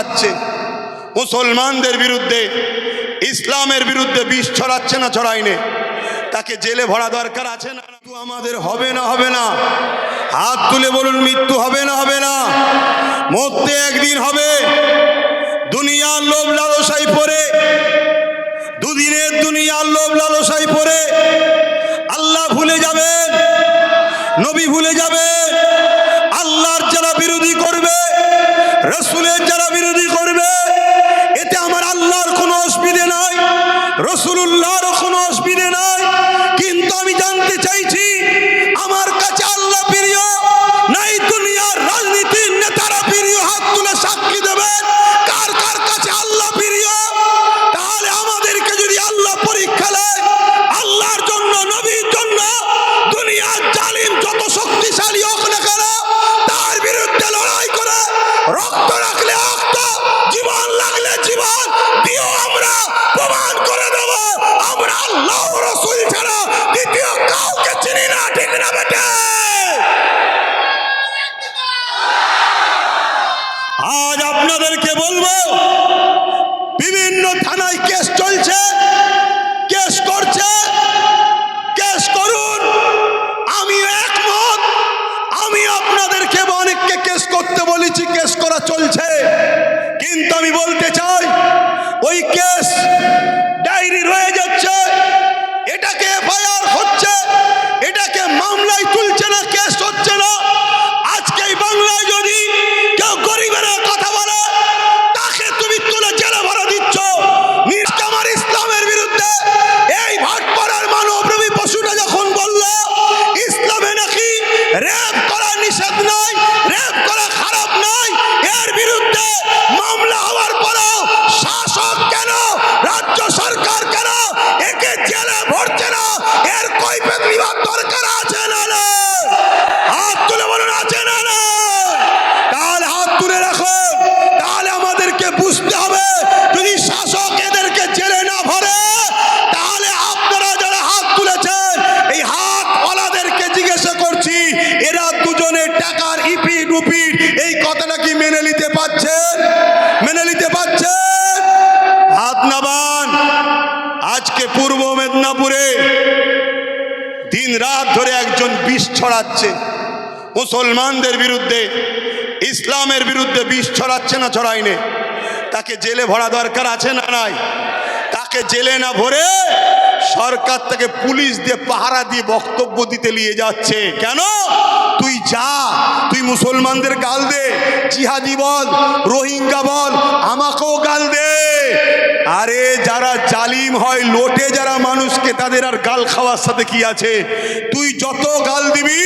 ছড়াচ্ছে। মুসলমানদের বিরুদ্ধে, ইসলামের বিরুদ্ধে বিষ ছড়াচ্ছে না ছড়াইনে তাকে জেলে ভরা দরকার আছে না? আমাদের হবে না হবে না। হাত তুলে বলুন, মৃত্যু হবে না হবে না। মরতে একদিন হবে। দুনিয়ার লোভ লালসাই পরে দুদিনের দুনিয়ার লোভ লালসাই পরে আল্লাহ ভুলে যাবেন, নবী ভুলে যাবে রসুল্লাহরও আপনাদেরকে বলব, বিভিন্ন থানায় কেস চলছে, কেস করছে, কেস করুন। আমি একমত, আমি আপনাদেরকে অনেককে কেস করতে বলেছি, কেস করা চলছে। কিন্তু আমি বলতে চাই, ওই কেস ছড়াচ্ছে। মুসলমানদের বিরুদ্ধে, ইসলামের বিরুদ্ধে বিষ ছড়াচ্ছে না ছড়াইনে তাকে জেলে ভরা দরকার আছে না নাই? তাকে জেলে না ভরে সরকার তাকে পুলিশ দিয়ে পাহারা দিয়ে বক্তব্য দিতে নিয়ে যাচ্ছে। কেন? তুই যা, তুই মুসলমানদের গাল দে, জিহাদি বল, রোহিঙ্গা বল, আমাকেও গাল দে। আরে যারা জালিম হয়, লোটে যারা মানুষকে তাদের আর গাল খাওয়ার সাথে কি আছে? তুই যত গাল দিবি,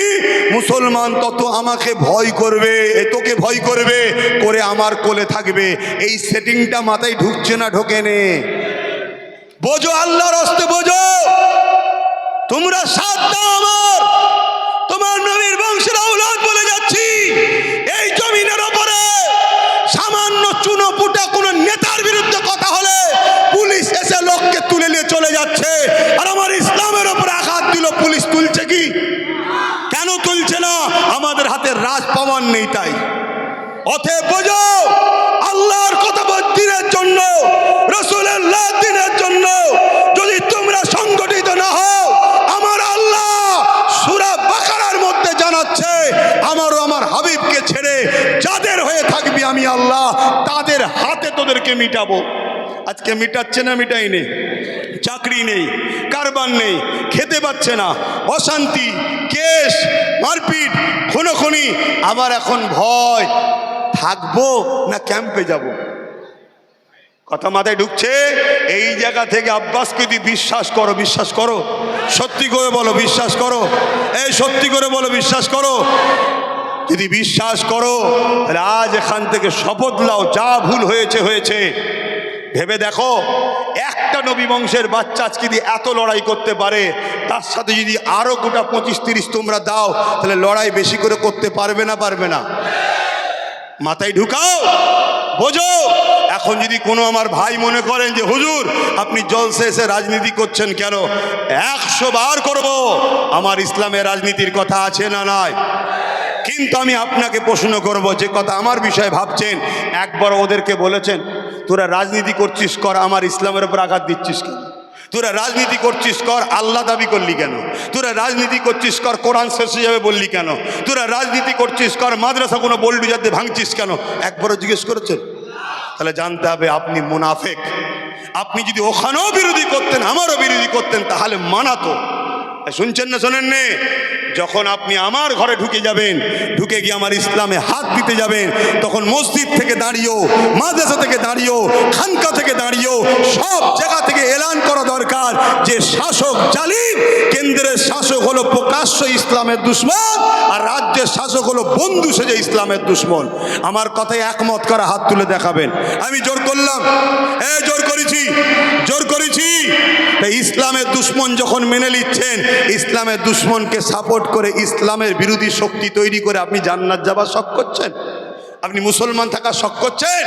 মুসলমান তত আমাকে ভয় করবে, এ তোকে ভয় করবে, করে আমার কোলে থাকবে। এই সেটিংটা মাথায় ঢুকছে না, ঢোকে নে। বোঝো আল্লাহর হস্তে, বোঝো। তোমরা সাথ দাও আমার। তোমার নবীর বংশের আউলাদ বলে যাচ্ছি। এই জমিনের ওপরে সামান্য চুনো পুটা কোনো নেতার বিরুদ্ধে কথা হলে পুলিশ এসে লোককে তুলে নিয়ে চলে যাচ্ছে। আর আমার ইসলামের ওপরে আঘাত দিল, পুলিশ তুলছে কি? কেন তুলছে না? আমাদের হাতে রাজ পাওয়ার নেই তাই। অথে বোঝো, আল্লাহর কথা দিনের জন্য, রসুলের দিনের জন্য যদি তোমরা সংগঠিত না হও, আমার আল্লাহ সুরা বাকারার মধ্যে জানাচ্ছে, আমারও আমার হাবিবকে ছেড়ে আমি আল্লাহ তাদের হাতে তোদেরকে মিটাবো। আজকে মিটাচ্ছে না, মিটাই নেই। চাকরি নেই, কারবার নেই, খেতে পাচ্ছে না, অশান্তি, কেশ, মারপিট, খুনোখুনি। আবার এখন ভয়, থাকব না ক্যাম্পে যাব? কথা মাথায় ঢুকছে? এই জায়গা থেকে আব্বাসকে যদি বিশ্বাস করো বিশ্বাস করো। সত্যি করে বলো, বিশ্বাস করো। এই সত্যি করে বলো, বিশ্বাস করো। যদি বিশ্বাস করো, তাহলে আজ এখান থেকে শপথ লাও যা ভুল হয়েছে হয়েছে। ভেবে দেখো, একটা নবী বংশের বাচ্চা আজকে যদি এত লড়াই করতে পারে, তার সাথে যদি আরও গোটা পঁচিশ, তিরিশ তোমরা দাও, তাহলে লড়াই বেশি করে করতে পারবে না পারবে না? মাথায় ঢুকাও, বোঝো। এখন যদি কোনো আমার ভাই মনে করেন যে, হুজুর, আপনি জলসে এসে রাজনীতি করছেন কেন? একশো বার করব। আমার ইসলামের রাজনীতির কথা আছে না নয় কিন্তু আমি আপনাকে প্রশ্ন করব, যে কথা আমার বিষয়ে ভাবছেন, একবার ওদেরকে বলেছেন, তোরা রাজনীতি করছিস, কর, আমার ইসলামের উপর আঘাত দিচ্ছিস কেন? তোরা রাজনীতি করছিস, কর, আল্লাহ দাবি করলি কেন? তোরা রাজনীতি করছিস, কর, কোরআন শেষ হয়ে যাবে বললি কেন? তোরা রাজনীতি করছিস, কর, মাদ্রাসা কোনো বল্ডু যাতে ভাঙছিস কেন? একবারও জিজ্ঞেস করেছেন? তাহলে জানতে হবে আপনি মুনাফেক। আপনি যদি ওখানেও বিরোধী করতেন, আমারও বিরোধী করতেন, তাহলে মানাতো শুনছেন না শোনেন নে যখন আপনি আমার ঘরে ঢুকে যাবেন, ঢুকে গিয়ে আমার ইসলামে হাত দিতে যাবেন, তখন মসজিদ থেকে দাঁড়িয়েও, মাদ্রাসা থেকে দাঁড়িয়েও, খানকা থেকে দাঁড়িয়েও, সব জায়গা থেকে এলান করা দরকার যে শাসক জালিম, কেন্দ্রের শাসক হলো প্রকাশ্য ইসলামের দুশ্মন আর রাজ্যের শাসক হলো বন্ধু সেজে ইসলামের দুশ্মন। আমার কথায় একমত করা হাত তুলে দেখাবেন। আমি জোর করলাম। এ, জোর করেছি। জোর করেছি। ইসলামের দুশ্মন যখন মেনে নিচ্ছেন, ইসলামের দুশ্মনকে সাপোর্ট করে ইসলামের বিরোধী শক্তি তৈরি করে আপনি জান্নাত যাবার শখ করছেন? আপনি মুসলমান থাকার শখ করছেন?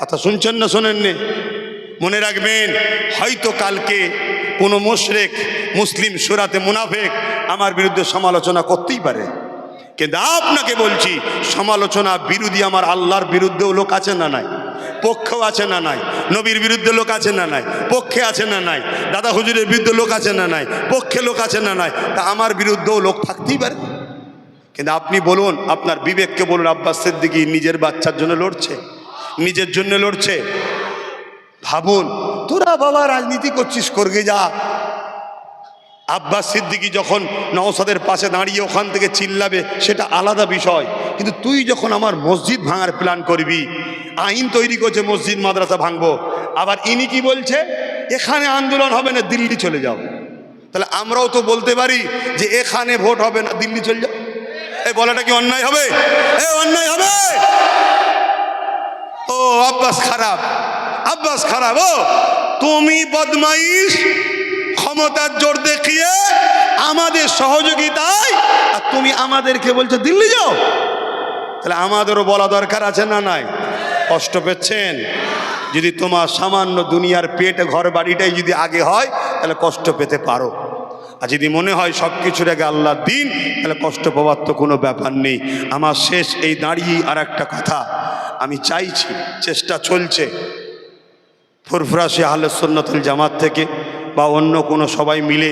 কথা শুনছেন না শোনেননি? মনে রাখবেন, হয়তো কালকে কোনো মোশরেক, মুসলিম সুরাতে মুনাফেক আমার বিরুদ্ধে সমালোচনা করতেই পারে। কিন্তু আপনাকে বলছি, সমালোচনা বিরোধী আমার আল্লাহর বিরুদ্ধেও লোক আছে না নাই? পক্ষেও আছে না নাই? নবীর বিরুদ্ধে লোক আছে না নাই? পক্ষে আছে না নাই? দাদা হুজুরের বিরুদ্ধে লোক আছে না নাই? পক্ষে লোক আছে না নাই? তা আমার বিরুদ্ধেও লোক থাকতেই পারে। কিন্তু আপনি বলুন, আপনার বিবেককে বলুন আব্বাস সিদ্দিকি নিজের বাচ্চার জন্য লড়ছে? নিজের জন্য লড়ছে? ভাবুন, তোরা বাবা রাজনীতি করছিস, করগে যা। আব্বাস সিদ্দিকি যখন নওসাদের পাশে দাঁড়িয়ে ওখান থেকে চিল্লাবে, সেটা আলাদা বিষয়। কিন্তু তুই যখন আমার মসজিদ ভাঙার প্ল্যান করবি, আইন তৈরি করছে মসজিদ, মাদ্রাসা ভাঙবো, আবার ইনি কি বলছে? এখানে আন্দোলন হবে না, দিল্লি চলে যাও। তাহলে আমরাও তো বলতে পারি যে এখানে ভোট হবে না, দিল্লি চলে যাও। এই বলাটা কি অন্যায় হবে? এ অন্যায় হবে? ও আব্বাস খারাপ আব্বাস খারাপ, ও। তুমি বদমাইশ ক্ষমতার জোর দেখিয়ে আমাদের সহযোগিতায়, আর তুমি আমাদেরকে বলছো, দিল্লি যাও। তাহলে আমাদেরও বলা দরকার আছে না নাই? কষ্ট পেচ্ছেন যদি তোমার সামান্য দুনিয়ার পেট, ঘর বাড়িটাই যদি আগে হয়, তাহলে কষ্ট পেতে পারো। আর যদি মনে হয় সব কিছুর আগে আল্লাহ দিন, তাহলে কষ্ট পাওয়ার তো কোনো ব্যাপার নেই। আমার শেষ এই দাঁড়িয়ে আর একটা কথা। আমি চাইছি, চেষ্টা চলছে। ফুরফুরাশি আহলে সুন্নতুল জামাত থেকে বা অন্য কোনো সবাই মিলে।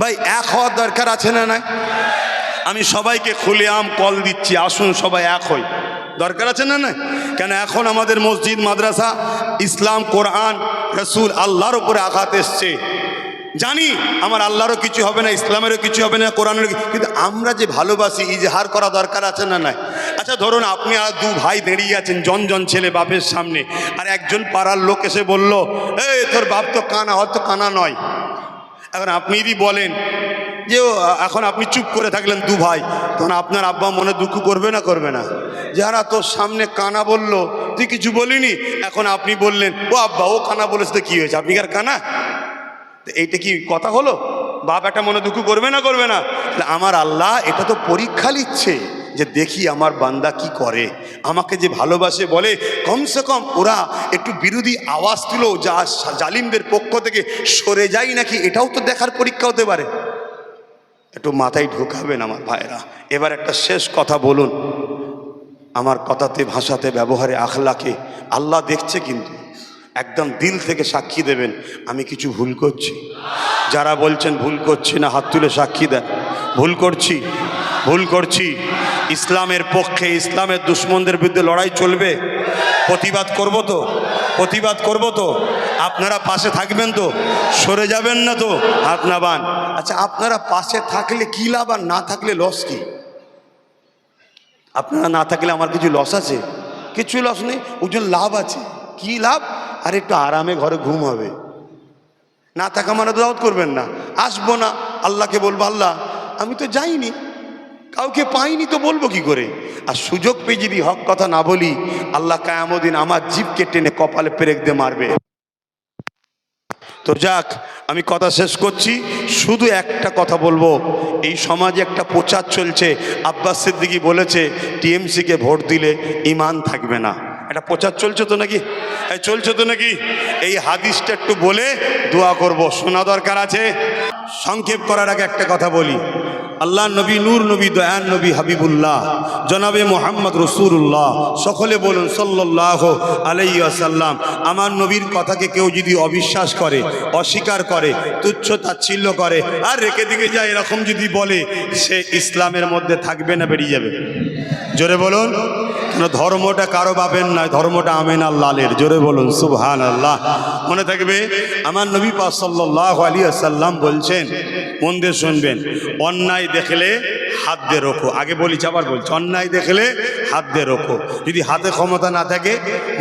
ভাই, এক হওয়ার দরকার আছে না না আমি সবাইকে খুলে আম কল দিচ্ছি, আসুন সবাই এক হই। দরকার আছে না না কেন এখন আমাদের মসজিদ, মাদ্রাসা, ইসলাম, কোরআন, রসুল আল্লাহর উপরে আঘাত এসছে। জানি আমার আল্লাহরও কিছু হবে না, ইসলামেরও কিছু হবে না কোরআনের কিন্তু আমরা যে ভালোবাসি, ইজহার করা দরকার আছে না নাই? আচ্ছা ধরুন আপনি আর দু ভাই দাঁড়িয়ে আছেন জন জন ছেলে বাপের সামনে, আর একজন পাড়ার লোক এসে বলল, এই, তোর বাপ তো কানা হয়তো কানা নয়। এখন আপনি যদি বলেন যে এখন আপনি চুপ করে থাকলেন দু ভাই, তখন আপনার আব্বা মনে দুঃখ করবে না করবে না? যারা তোর সামনে কানা বলল, তুই কিছু বলিনি? এখন আপনি বললেন, ও আব্বা, ও কানা বলেছে তো কী হয়েছে? আপনি আর কানা? তো এইটা কি কথা হলো? বাপ একটা মনে দুঃখ করবে না করবে না? আমার আল্লাহ এটা তো পরীক্ষা নিচ্ছে যে দেখি আমার বান্দা কি করে। আমাকে যে ভালোবাসে বলে, কমসে কম ওরা একটু বিরোধী আওয়াজ তুলো, যা জালিমদের পক্ষ থেকে সরে যায় নাকি, এটাও তো দেখার পরীক্ষা হতে পারে। একটু মাথায় ঢোকাবেন আমার ভাইরা এবার একটা শেষ কথা বলুন। আমার কথাতে, ভাষাতে, ব্যবহারে, আখলাকে আল্লাহ দেখছে কিন্তু। একদম দিল থেকে সাক্ষী দেবেন, আমি কিছু ভুল করছি। যারা বলছেন ভুল করছি না, হাত তুলে সাক্ষী দেন। ভুল করছি। ভুল করছি। ইসলামের পক্ষে ইসলামের দুশ্মনদের বিরুদ্ধে লড়াই চলবে। প্রতিবাদ করব তো? প্রতিবাদ করব তো? আপনারা পাশে থাকবেন তো? সরে যাবেন না তো? হাত না বান আচ্ছা আপনারা পাশে থাকলে কী লাভ আর না থাকলে লস কী? আপনারা না থাকলে আমার কিছু লস আছে? কিছু লস নেই ওই জন্য লাভ আছে। কি লাভ? আর একটু আরামে ঘরে ঘুম হবে। না থাকা মানে দাওয়াত করবেন না। আসব না। আল্লাহকে বলব, আল্লাহ, আমি তো যাইনি। কাউকে পাইনি তো বলব কি করে? আর সুযোগ পেয়ে যদি হক কথা না বলি, আল্লাহ কায়ামদিন আমার জীবকে টেনে কপালে পেরেক দিয়ে মারবে। তো যাক, আমি কথা শেষ করছি। শুধু একটা কথা বলব, এই সমাজে একটা প্রচার চলছে। আব্বাস সিদ্দিকি বলেছে, টিএমসিকে ভোট দিলে ইমান থাকবে না। একটা প্রচার চলছে তো নাকি? চলছে তো নাকি? এই হাদিসটা একটু বলে দোয়া করব। শোনা দরকার আছে? সংক্ষেপ করার আগে একটা কথা বলি। আল্লাহ নবী, নূর নবী, দয়ান নবী, হাবিবুল্লাহ, জনাবে মোহাম্মদ রসুল্লাহ সকলে বলুন সাল্লাহ আলাইসাল্লাম আমার নবীর কথাকে কেউ যদি অবিশ্বাস করে, অস্বীকার করে, তুচ্ছ তাচ্ছিল্য করে, আর রেখে দিকে যায় এরকম যদি বলে, সে ইসলামের মধ্যে থাকবে না, বেরিয়ে যাবে। জোরে বলুন। কেন ধর্মটা কারও বাপের নয় ধর্মটা আমেন আল্লাহের। জোরে বলুন সুবহান আল্লাহ মনে থাকবে, আমার নবী পাক সাল্লাহ বলছেন, মন দিয়ে শুনবেন, অন্যায় দেখলে হাত দিয়ে রোখো আগে বলি, আবার বলছি, অন্যায় দেখলে হাত দিয়ে রোখো যদি হাতে ক্ষমতা না থাকে,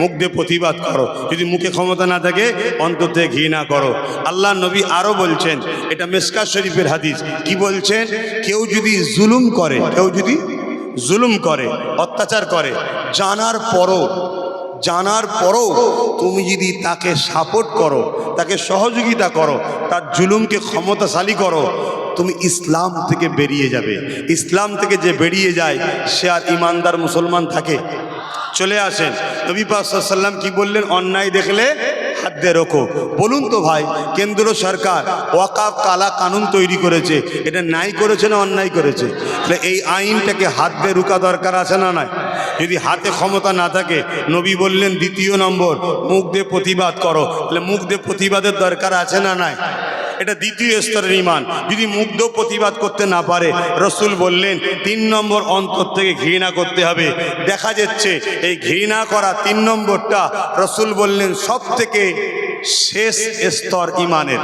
মুখ দিয়ে প্রতিবাদ করো। যদি মুখে ক্ষমতা না থাকে, অন্তর থেকে ঘৃণা করো। আল্লাহ নবী আরও বলছেন, এটা মেসকা শরীফের হাদিস। কি বলছেন? কেউ যদি জুলুম করে, কেউ যদি জুলুম করে, অত্যাচার করে। জানার পরও জানার পরও তুমি যদি তাকে সাপোর্ট করো, তাকে সহযোগিতা করো, তার জুলুমকে ক্ষমতাশালী করো, তুমি ইসলাম থেকে বেরিয়ে যাবে। ইসলাম থেকে যে বেরিয়ে যায়, সে আর ইমানদার মুসলমান থাকে। চলে আসেন। নবী পাসাল্লাম কি বললেন? অন্যায় দেখলে দিয়ে রোখো। বলুন তো ভাই, কেন্দ্র সরকার ওয়াকাফ কালা কানুন তৈরি করেছে। এটা নাই করেছে না অন্যায় করেছে? তাহলে এই আইনটাকে হাত দিয়ে রুকা দরকার আছে না নাই? যদি হাতে ক্ষমতা না থাকে, নবী বললেন দ্বিতীয় নম্বর, মুখ দিয়ে প্রতিবাদ করো। তাহলে মুখ দিয়ে প্রতিবাদের দরকার আছে না নাই? এটা দ্বিতীয় স্তরের ইমান যদি মুগ্ধ প্রতিবাদ করতে না পারে, রসুল বললেন, তিন নম্বর অন্তর থেকে ঘৃণা করতে হবে। দেখা যাচ্ছে, এই ঘৃণা করা তিন নম্বরটা রসুল বললেন সব থেকে শেষ স্তর ইমানের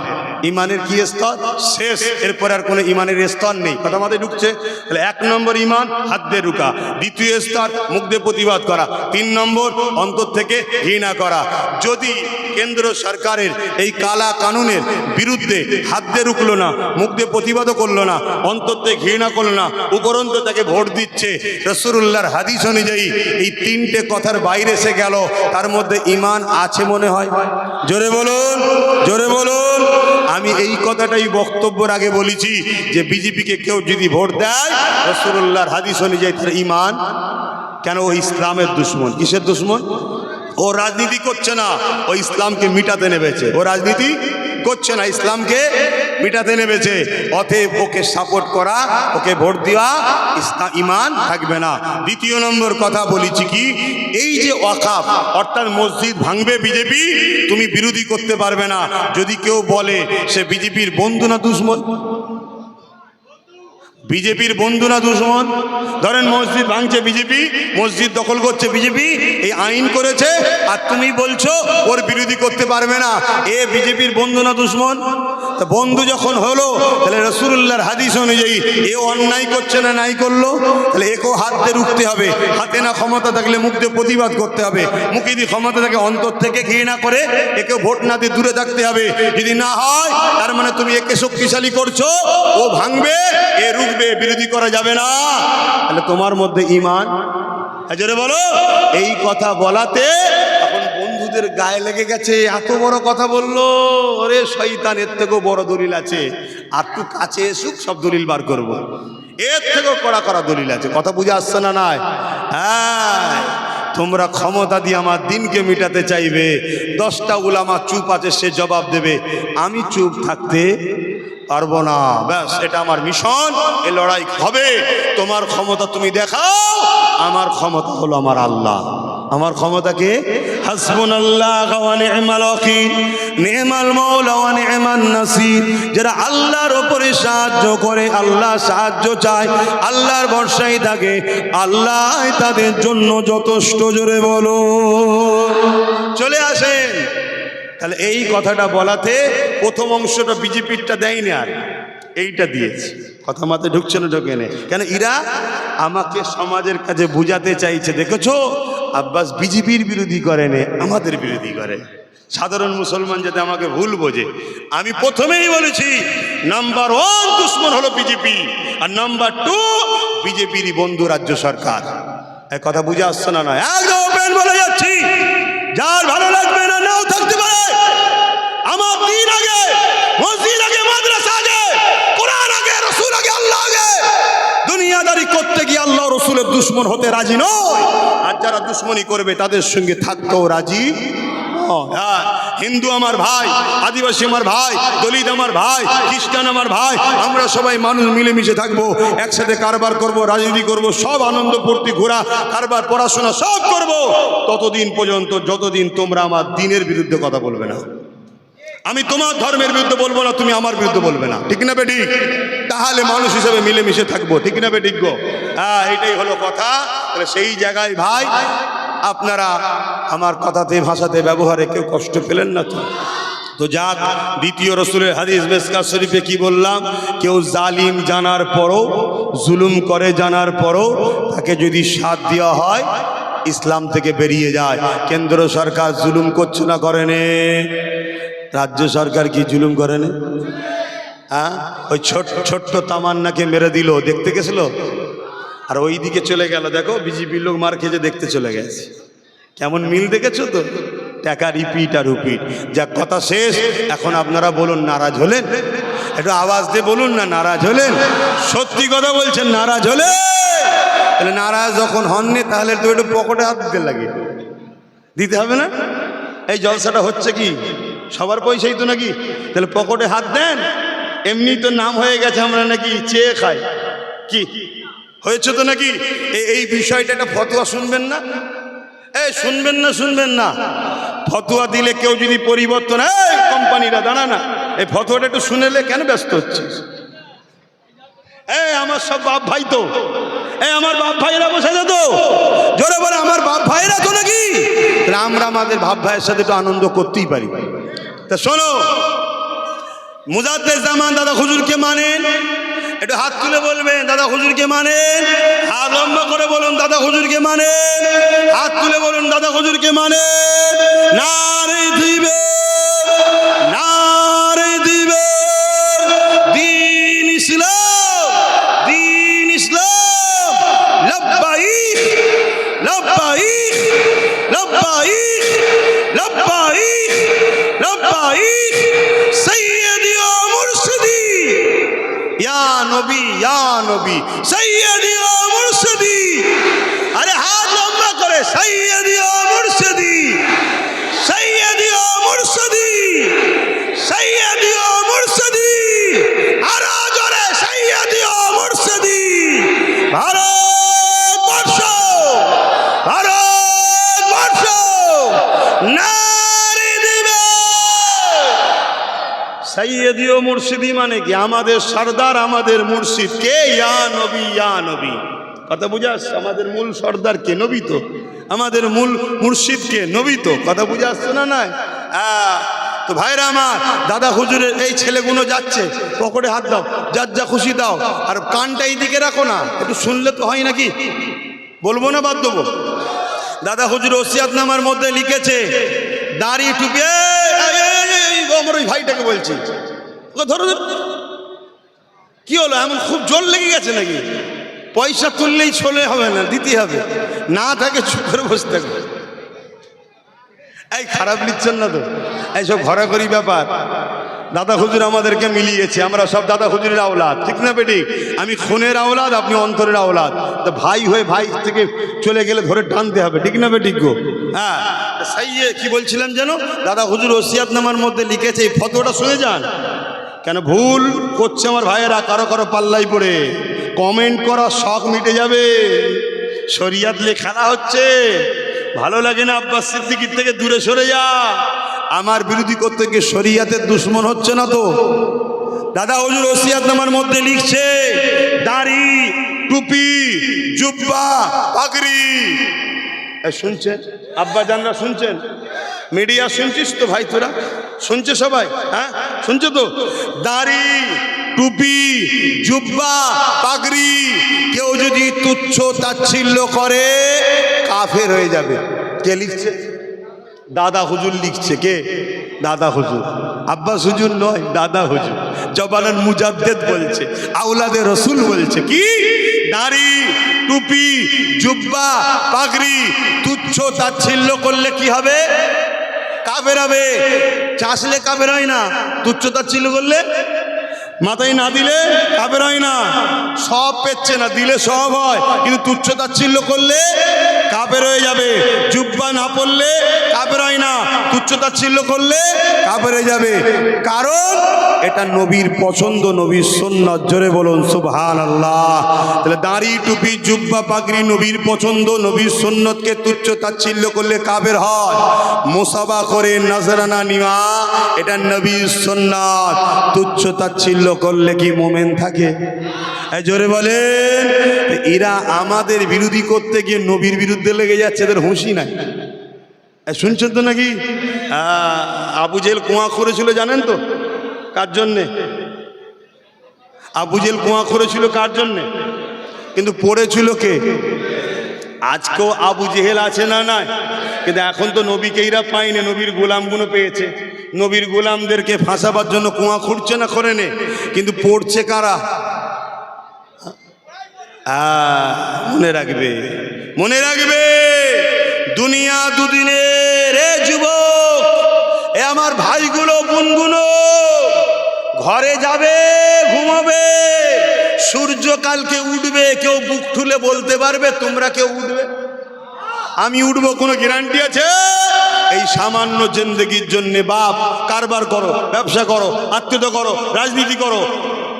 ইমানের কি স্তর? শেষ। এরপর আর কোনো ইমানের স্তর নেই। কথা মাথায় ঢুকছে? তাহলে এক নম্বর ইমান, হাত দিয়ে রুকা দ্বিতীয় স্তর, মুখ দিয়ে প্রতিবাদ করা। তিন নম্বর, অন্তর থেকে ঘৃণা করা। যদি কেন্দ্র সরকারের এই কালা কানুনের বিরুদ্ধে হাত দিয়ে রুকলো না, মুখ দিয়ে প্রতিবাদও করল না, অন্তর থেকে ঘৃণা করল না, উপরন্ত তাকে ভোট দিচ্ছে রসুল্লাহর হাদিস অনুযায়ী, এই তিনটে কথার বাইরে এসে গেল। তার মধ্যে ইমান আছে মনে হয়? জোরে বলুন জোরে বলুন। আমি এই কথাটাই বক্তব্যের আগে বলেছি যে বিজেপিকে কেউ যদি ভোট দেয় রসুল্লাহর হাদিস অনুযায়ী তার ইমান কেন ও ইসলামের দুশ্মন? কিসের দুশ্মন? ও রাজনীতি করছে না, ও ইসলামকে মিটাতে নেবেছে ও রাজনীতি করছে না ইসলামকে, মিটাতে নেমেছে। অতএব ওকে সাপোর্ট করা, ওকে ভোট দেওয়া ইসলাম ইমান থাকবে না। দ্বিতীয় নম্বর কথা বলেছি কি, এই যে ওয়াকাফ, অর্থাৎ মসজিদ ভাঙবে বিজেপি, তুমি বিরোধী করতে পারবে না। যদি কেউ বলে সে বিজেপির বন্ধু না দুশ্মন? বিজেপির বন্ধু না দুশ্মন? ধরেন মসজিদ ভাঙছে বিজেপি, মসজিদ দখল করছে বিজেপি এই আইন করেছে, আর তুমি বলছো ওর বিরোধী করতে পারবে না। এ বিজেপির বন্ধু না দুশ্মন? তা বন্ধু যখন হলো, তাহলে রসুল্লাহর হাদিস অনুযায়ী এ অন্যায় করছে না নাই করল? তাহলে একেও হাত দিয়ে রুখতে হবে। হাতে না ক্ষমতা থাকলে মুখ দিয়ে প্রতিবাদ করতে হবে। মুখে যদি ক্ষমতা থাকে, অন্তর থেকে ঘৃণা করে একে ভোট না দিয়ে দূরে থাকতে হবে। যদি না হয়, তার মানে তুমি একে শক্তিশালী করছ, ও ভাঙবে, এ রুখবে, বিরোধী করা যাবে না। তাহলে তোমার মধ্যে ইমান জোরে বলো। এই কথা বলাতে এখন বন্ধুদের গায়ে লেগে গেছে, এত বড় কথা বলল। ওরে শয়তান, এর থেকেও বড় দলিল আছে। আর তুই কাছে এসুক সব দলিল বার করব। এর থেকেও কড়া করা দলিল আছে। কথা বুঝে আসছে না নাই? হ্যাঁ তোমরা ক্ষমতা দিয়ে আমার দিনকে মিটাতে চাইবে। দশটা উলামা চুপ আছে, সে জবাব দেবে। আমি চুপ থাকতে পারব না। ব্যাস, এটা আমার মিশন, এ লড়াই হবে। তোমার ক্ষমতা তুমি দেখাও। আমার ক্ষমতা হলো আমার আল্লাহ। আমার ক্ষমতাকে যারা আল্লাহর উপরে সাহায্য করে, আল্লাহ সাহায্য চায়, আল্লাহর আল্লাহ তাদের জন্য যথেষ্ট জোরে বলো। চলে আসেন। তাহলে এই কথাটা বলাতে প্রথম অংশটা বিজেপিরটা দেয়নি আর। এইটা দিয়েছে। কথা মাথায় ঢুকছে না ঢোকে নে। কেন ইরা আমাকে সমাজের কাছে বুঝাতে চাইছে। দেখেছ? আব্বাস বিজেপির বিরোধী করে নে, আমাদের বিরোধী করে। সাধারণ মুসলমান যাতে আমাকে ভুল বোঝে। আমি প্রথমেই বলেছি, নাম্বার ওয়ান দুশ্মন হলো বিজেপি, আর নাম্বার টু বিজেপিরই বন্ধু রাজ্য সরকার। কথা বুঝে আসছে না নয়? একদম বলে যাচ্ছি। যার ভালো লাগবে না নাও থাকতে পারে আমার দিন আগে মসজিদ আগে মাদ্রাসা আগে কোরআন আগে রসুল আগে আল্লাহ আগে দুনিয়াদারি করতে গিয়ে আল্লাহ রসুলের দুশ্মন হতে রাজি নয়। আর যারা দুশ্মনী করবে তাদের সঙ্গে থাকতেও রাজি। হ্যাঁ, হিন্দু আমার ভাই আদিবাসী আমার ভাই দলিত আমার ভাই খ্রিস্টান আমার ভাই আমরা সবাই মানুষ মিলেমিশে থাকব একসাথে কারবার করব রাজনীতি করব সব আনন্দ ফুর্তি ঘোরা কারবার পড়াশোনা সব করব। ততদিন পর্যন্ত যতদিন তোমরা আমার দিনের বিরুদ্ধে কথা বলবে না। আমি তোমার ধর্মের বিরুদ্ধে বলব না, তুমি আমার বিরুদ্ধে বলবে না। ঠিক না বেটি? তাহলে মানুষ হিসেবে মিলেমিশে থাকব, ঠিক না বেটি গো? হ্যাঁ এটাই হলো কথা। তাহলে সেই জায়গায় ভাই, আপনারা আমার কথাতে, ভাষাতে ব্যবহারে কেউ কষ্ট পেলেন না তো? তো যাক, দ্বিতীয় রসুলের হাদিস বেসকার শরীফে কি বললাম? কেউ জালিম জানার পরও, জুলুম করে জানার পরও, তাকে যদি সাথ দেওয়া হয়, ইসলাম থেকে বেরিয়ে যায়। কেন্দ্র সরকার জুলুম করছে না করেনে রাজ্য সরকার কি জুলুম করেনি? হ্যাঁ? ওই ছোট, ছোট্ট তামান্নাকে মেরে দিল, দেখতে গেছিল? আর ওই দিকে চলে গেল, দেখো, বিজেপির লোক মার খেয়ে দেখতে চলে গেছে। কেমন মিল দেখেছ তো? টাকা রিপিট আর রিপিট যা কথা শেষ। এখন আপনারা বলুন, নারাজ হলেন? একটু আওয়াজ দিয়ে বলুন না, নারাজ হলেন? সত্যি কথা বলছেন, নারাজ হলে তাহলে নারাজ যখন হননি, তাহলে তো একটু পকেটে হাত দিতে লাগে। দিতে হবে না? এই জলসাটা হচ্ছে কি? সবার পয়সাই তো নাকি? তাহলে পকেটে হাত দেন। এমনি তো নাম হয়ে গেছে, আমরা নাকি চেয়ে খাই। কি? হয়েছে তো নাকি? এই বিষয়টা একটা ফতোয়া শুনবেন না? এই, শুনবেন না শুনবেন না। ফতোয়া দিলে কেউ যদি পরিবর্তন, এই কোম্পানিরা, দাঁড়া না। এই ফতোয়াটা একটু শুনেলে কেন ব্যস্ত হচ্ছিস? এই, আমার সব বাপ ভাই তো। এই, আমার বাপ ভাইয়েরা বসে যেত জোরে বলে, আমার বাপ ভাইয়েরা তো নাকি? আমরা আমাদের বাপ ভাইয়ের সাথে একটু আনন্দ করতেই পারি। তা শোনো। মুজাদ্দের জামান দাদা হুজুরকে মানেন। একটু হাত তুলে বলবেন, দাদা হুজুরকে মানেন। হাত লম্বা করে বলুন, দাদা হুজুরকে মানেন। হাত তুলে বলুন, দাদা হুজুরকে মানেন। নারে দিবে নারে দিবে। দিন ইসলাম দিন ইসলাম। লব্বাইক লব্বাইক লব্বাইক লব্বাইক লব্বাইক সৈয়দি ও মুর্শিদি। ইয়া নবী ইয়া নবী, সৈয়দি ও মুর্শিদি। আরে হাত লম্বা করে, সৈয়দি ও সৈয়দি ও মুর্শিদি মানে কি? আমাদের সর্দার আমাদের মুর্শিদ। কে? ইয়া নবী ইয়া নবী। কথা বুঝাস? আমাদের মূল সর্দার কে? নবী তো। আমাদের মূল মুর্শিদ কে? নবী তো। কথা বুঝে আসছে না আহ, তো ভাইরা আমার দাদা হুজুরের এই ছেলেগুলো যাচ্ছে। পকেটে হাত দাও। যার যা খুশি দাও। আর কানটা এই দিকে রাখো না। একটু শুনলে তো হয় নাকি? বলব না বাদ দেবো? দাদা হুজুর ওসিয়াতনামার মধ্যে লিখেছে দাড়ি টুপি আমার ওই ভাইটাকে বলছি। ওকে ধরো। কি হলো? এমন খুব জোর লেগে গেছে নাকি? পয়সা তুললেই চলে হবে না, দিতে হবে। না থাকে চুপ করে বসে থাকবে এই খারাপ নিচ্ছেন না তো? এইসব ঘোরাঘুরি ব্যাপার। দাদা হুজুর আমাদেরকে মিলিয়েছে, আমরা সব দাদা হুজুরের আওলাদ, ঠিক না বেটি? আমি খুনের আওলাদ, আপনি অন্তরের আওলাদ। তো ভাই হয়ে ভাই থেকে চলে গেলে ধরে টানতে হবে, ঠিক না বেটি গো? হ্যাঁ সাইয়ে কি বলছিলাম যেন? দাদা হুজুর ওসিয়াত নামার মধ্যে লিখেছে, এই ফটোটা শুনে যান। কেন ভুল করছে আমার ভাইয়েরা, কারও কারও পাল্লাই পড়ে। কমেন্ট করার শখ মিটে যাবে। শরিয়াত লে খেলা হচ্ছে। ভালো লাগে না আব্বাস সিদ্দিকির থেকে দূরে সরে যা। আমার বিরোধী করতে গিয়ে শরিয়াতের দুশ্মন হচ্ছে না তো? দাদা, হজুর ওসিয়াত নামার মধ্যে লিখছে, দাড়ি, টুপি, জুব্বা, পাগড়ি। শুনছেন? আব্বা জানরা শুনছেন? মিডিয়া শুনছিস তো ভাই তোরা? শুনছে সবাই? হ্যাঁ? শুনছো তো? দাড়ি, টুপি, জুব্বা, পাগড়ি কেউ যদি তুচ্ছ তাচ্ছিল্য করে, কাফের হয়ে যাবে। কে লিখছে? দাদা হুজুর লিখছে কে? দাদা হুজুর। আব্বাস হুজুর নয়, দাদা হুজুর। জবানান মুজাদ্দেদ বলছে আউলাদে রসুল বলছে, কি? দাড়ি, টুপি, জুব্বা, পাগড়ি, তুচ্ছ তাচ্ছিল্য করলে কি হবে? কাবের হবে। চাষলে কাবের হয় না, তুচ্ছ তাচ্ছিল্য করলে মাথায় না দিলে কাবের হয় না। সব পেচ্ছে না, দিলে সব হয়, কিন্তু তুচ্ছ তাচ্ছিল্য করলে কাপের হয়ে যাবে। জুব্বা না পড়লে কাপের হয় না। তুচ্ছতাচ্ছিল্য করলে কাপের হয়ে যাবে। কারণ এটা নবীর পছন্দ, নবীর সন্ন্যত জোরে বলুন সুবহান আল্লাহ তাহলে দাঁড়ি, টুপি, জুব্বা, পাগড়ি নবীর পছন্দ, নবীর সন্ন্যতকে তুচ্ছ তাচ্ছিল্য করলে কাবের হয়। মোসাবা করে নজরানা নিমা, এটা নবীর সন্ন্যত তুচ্ছ তাচ্ছিল্য করলে কি মোমেন থাকে? জোরে বলেন এরা আমাদের বিরোধী করতে গিয়ে নবীর বিরুদ্ধে লেগে যাচ্ছে, এদের হুঁশি নাই। শুনছেন তো নাকি? আবু জেল কুয়া করেছিল জানেন তো? কার জন্যে? আবু জেল কুয়া করেছিল কার জন্যে? কিন্তু পড়েছিল কে? আজকেও আবু জেহেল আছে না নাই? কিন্তু এখন তো নবীকেইরা পায়নি, নবীর গোলামগুলো পেয়েছে। নবীর গোলামদেরকে ফাঁসাবার জন্য কুয়া খুঁড়ছে না করে নে কিন্তু পড়ছে কারা? মনে রাখবে মনে রাখবে, দুনিয়া দুদিনে রে যুবক, এ আমার ভাইগুলো, বোনগুলো, ঘরে যাবে, ঘুমাবে, সূর্য কালকে উঠবে, কেউ বুক ঠুলে বলতে পারবে, তোমরা কেউ উঠবে? আমি উঠবো, কোনো গ্যারান্টি আছে? এই সামান্য জিন্দগির জন্য বাপ, কারবার করো, ব্যবসা করো, আত্মীয়তা করো, রাজনীতি করো।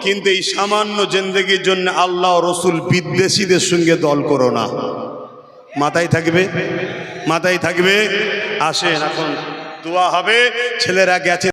কিন্তু এই সামান্য জিন্দগির জন্য আল্লাহ রসুল বিদ্বেষীদের সঙ্গে দল করো না। মাথায় থাকবে? মাথায় থাকবে? আসেন, এখন দোয়া হবে। ছেলেরা গেছে।